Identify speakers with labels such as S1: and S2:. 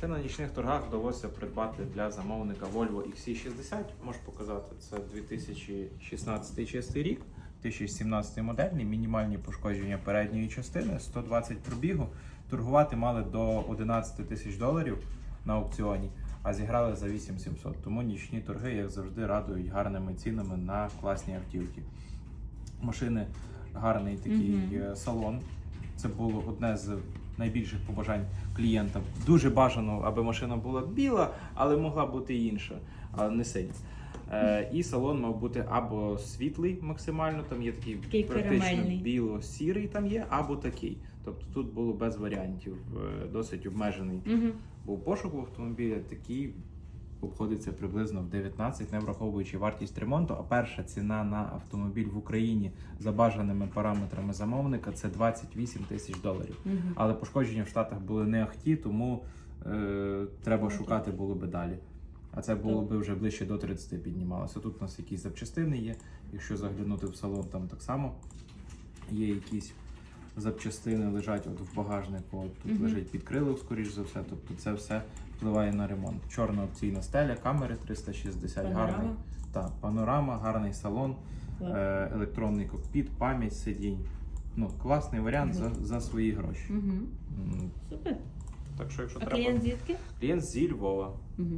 S1: Ще на нічних торгах вдалося придбати для замовника Volvo XC60. Можу показати, це 2016 чистий рік, 2017 модельний, мінімальні пошкодження передньої частини, 120 пробігу. Торгувати мали до 11 тисяч доларів на аукціоні, а зіграли за 8700. Тому нічні торги, як завжди, радують гарними цінами на класні автівки. Машини гарний такий
S2: Мгм.
S1: е, салон. Це було одне з найбільших побажань клієнтам. Дуже бажано, аби машина була біла, але могла бути і інша, але не синя. Е, і салон мав бути або світлий максимально, там є такий,
S2: Такий
S1: практично біло-сірий там є, або такий. Тобто тут було без варіантів, е, досить обмежений
S2: Угу.
S1: був пошук в автомобіля, такий обходиться приблизно в 19, не враховуючи вартість ремонту. А перша ціна на автомобіль в Україні за бажаними параметрами замовника це 28 тисяч доларів.
S2: Угу.
S1: Але пошкодження в Штатах були не ахті, тому е, треба
S2: Ну,
S1: шукати було би далі. А це було би вже ближче до 30 піднімалося. Тут у нас якісь запчастини є. Якщо заглянути в салон, там так само є якісь запчастини лежать от в багажнику. От тут
S2: Мгм.
S1: лежить підкрилок, скоріш за все. Тобто це все впливає на ремонт. Чорна опційна стеля, камери 360, гарний.
S2: Панорама.
S1: Панорама, гарний салон, е, електронний кокпіт, пам'ять сидінь. Ну, класний варіант за, за свої гроші.
S2: Угу.
S1: М,
S2: Супер.
S1: Так що, якщо
S2: А
S1: треба.
S2: клієнт звідки?
S1: Клієнт зі Львова.
S2: Угу.